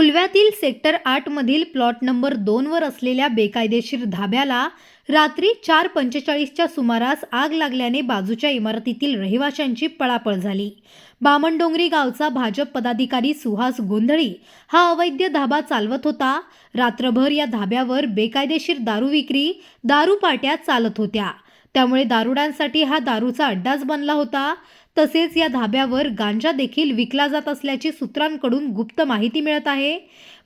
उलव्यातील sector आठमधील plot number दोनवर असलेल्या बेकायदेशीर धाब्याला रात्री चार पंचेचाळीसच्या सुमारास आग लागल्याने बाजूच्या इमारतीतील रहिवाशांची पळापळ झाली. बामणडोंगरी गावचा भाजप पदाधिकारी सुहास गोंधळी हा अवैध धाबा चालवत होता. रात्रभर या धाब्यावर बेकायदेशीर दारू विक्री दारू पाट्या चालत होत्या. त्यामुळे दारुडांसाठी हा दारूचा अड्डाच बनला होता. तसेच या धाब्यावर गांजा देखील विकला जात असल्याची सूत्रांकडून गुप्त माहिती मिळत आहे.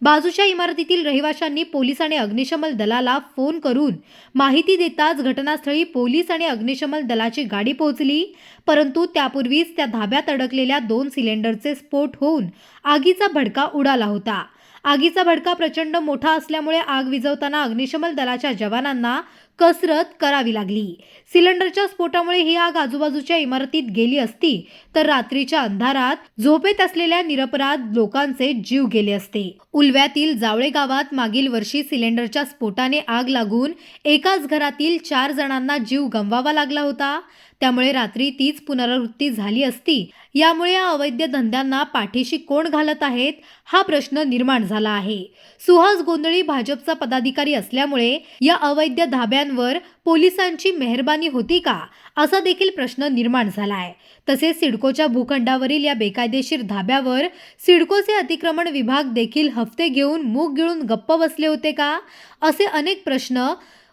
बाजूच्या इमारतीतील रहिवाशांनी पोलीस आणि अग्निशमन दलाला फोन करून माहिती देताच घटनास्थळी पोलीस आणि अग्निशमन दलाची गाडी पोहोचली. परंतु त्यापूर्वीच त्या धाब्यात अडकलेल्या दोन सिलेंडरचे स्फोट होऊन आगीचा भडका उडाला होता. आगीचा भडका प्रचंड मोठा असल्यामुळे आग विझवताना अग्निशमन दलाच्या जवानांना कसरत करावी लागली. सिलेंडरच्या स्फोटामुळे ही आग आजूबाजूच्या इमारतीत गेली असती तर रात्रीच्या अंधारात झोपेत असलेल्या निरपराध लोकांचे जीव गेले असते. उलव्यातील जावळे गावात मागील वर्षी सिलेंडरच्या स्फोटाने आग लागून एकाच घरातील चार जणांना जीव गमवावा लागला होता. त्यामुळे रात्री तीच पुनरावृत्ती झाली असती. यामुळे या अवैध धंद्यांना पाठीशी कोण घालत आहेत हा प्रश्न निर्माण झाला आहे. सुहास गोंधळी भाजपचा पदाधिकारी असल्यामुळे या अवैध धाब्यांवर पोलिसांची मेहरबानी होती का? असा देखील प्रश्न निर्माण झाला आहे तसेच सिडकोच्या भूखंडावरील या बेकायदेशीर धाब्यावर सिडकोचे अतिक्रमण विभाग देखील हफ्ते घेऊन मूग गिळून गप्प बसले होते का? असे अनेक प्रश्न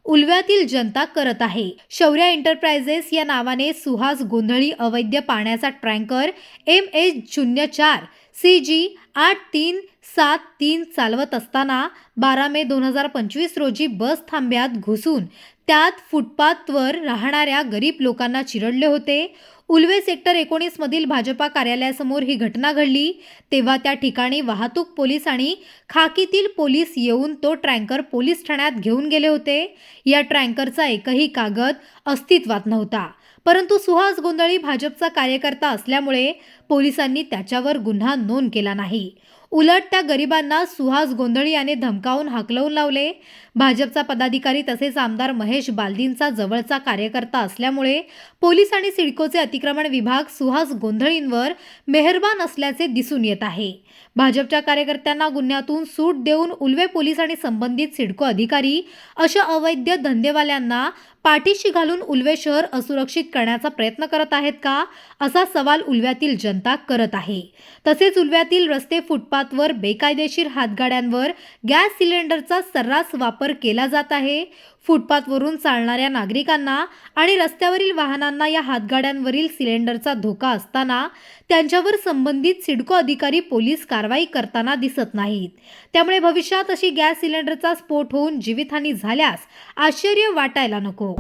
उलव्यातील जनता करत आहे. शौर्या एंटरप्राइजेस या नावाने सुहास गोंधळी अवैध पाण्याचा ट्रँकर एम एच शून्य चार सी जी आठ तीन सात तीन चालवत असताना बारा मे दोन हजार पंचवीस रोजी बस थांब्यात घुसून त्यात फुटपाथवर राहणाऱ्या गरीब लोकांना चिरडले होते. उल्वे सेक्टर एकोणीसमधील भाजपा कार्यालयासमोर ही घटना घडली. तेव्हा त्या ठिकाणी वाहतूक पोलीस आणि खाकीतील पोलीस येऊन तो ट्रँकर पोलीस ठाण्यात घेऊन गेले होते. या ट्रँकरचा एकही कागद अस्तित्वात नव्हता. परंतु सुहास गोंधळी भाजपचा कार्यकर्ता असल्यामुळे पोलिसांनी त्याच्यावर गुन्हा नोंद केला नाही. उलट त्या गरिबांना सुहास गोंधळी याने धमकावून हाकलवून लावले. भाजपचा पदाधिकारी तसेच आमदार महेश बालदींचा जवळचा कार्यकर्ता असल्यामुळे पोलीस आणि सिडकोचे अतिक्रमण विभाग सुहास गोंधळींवर मेहरबान असल्याचे दिसून येत आहे. भाजपच्या कार्यकर्त्यांना गुन्ह्यातून सूट देऊन उलवे पोलीस आणि संबंधित सिडको अधिकारी अशा अवैध धंदेवाल्यांना पाठीशी घालून उल्वे शहर असुरक्षित करण्याचा प्रयत्न करत आहेत का? असा सवाल उल्व्यातील जनता करत आहे. तसेच उल्व्यातील रस्ते फुटपाथवर बेकायदेशीर हातगाड्यांवर गॅस सिलेंडरचा सर्रास वापर केला जात आहे. फुटपाथवरून चालणाऱ्या नागरिकांना आणि रस्त्यावरील वाहनांना या हातगाड्यांवरील सिलेंडरचा धोका असताना त्यांच्यावर संबंधित सिडको अधिकारी पोलीस कारवाई करताना दिसत नाहीत. त्यामुळे भविष्यात अशी गॅस सिलेंडरचा स्फोट होऊन जीवितहानी झाल्यास आश्चर्य वाटायला नको.